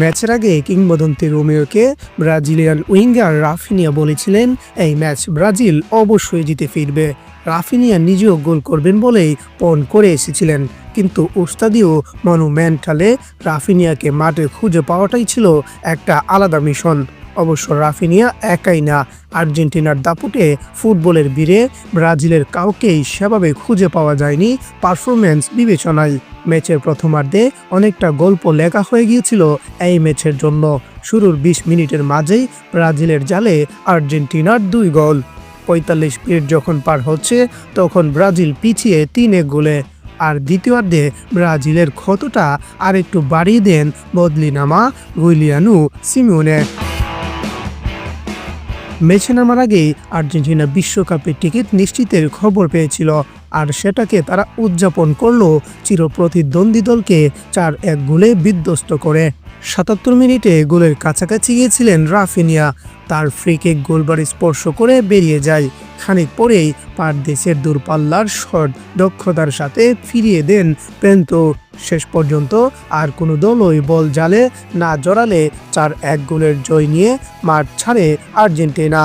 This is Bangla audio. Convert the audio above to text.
ম্যাচের আগে কিংবদন্তি রোমিওকে ব্রাজিলিয়ান উইঙ্গার রাফিনিয়া বলেছিলেন, এই ম্যাচ ব্রাজিল অবশ্যই জিতে ফিরবে। রাফিনিয়া নিজেও গোল করবেন বলেই পণ করে এসেছিলেন। কিন্তু উস্তাদিও মনুমেন্টালে রাফিনিয়াকে মাঠে খুঁজে পাওয়াটাই ছিল একটা আলাদা মিশন। অবশ্য রাফিনিয়া একাই না। আর্জেন্টিনার দাপুটে ফুটবলের বীরে ব্রাজিলের কাউকেই সেভাবে খুঁজে পাওয়া যায়নি পারফরমেন্স বিবেচনায়। ম্যাচের প্রথমার্ধে অনেকটা গল্প লেখা হয়ে গিয়েছিল এই ম্যাচের জন্য। শুরুর ২০ মিনিটের মাঝেই ব্রাজিলের জালে আর্জেন্টিনার দুই গোল। পঁয়তাল্লিশ মিনিট যখন পার হচ্ছে, তখন ব্রাজিল পিছিয়ে তিন গোলে। আর দ্বিতীয়ার্ধে ব্রাজিলের ক্ষতটা আরেকটু বাড়িয়ে দেন বদলি নামা গুইলিয়ানু সিমিউনে ম্যাচে নামার আগেই আর্জেন্টিনা বিশ্বকাপের টিকিট নিশ্চিতের খবর পেয়েছিল, আর সেটাকে তারা উদযাপন করল চিরপ্রতিদ্বন্দ্বী দলকে চার এক গোলে বিধ্বস্ত করে। সাতাত্তর মিনিটে গোলের কাছাকাছি গিয়েছিলেন রাফিনিয়া, তার ফ্রিকে গোলবার স্পর্শ করে বেরিয়ে যায়। খানিক পরেই পার দেশের দূরপাল্লার শট দক্ষতার সাথে ফিরিয়ে দেন পেন্তো। শেষ পর্যন্ত আর কোনো দলই বল জালে না জড়ালে চার এক গোলের জয় নিয়ে মাঠ ছাড়ে আর্জেন্টিনা।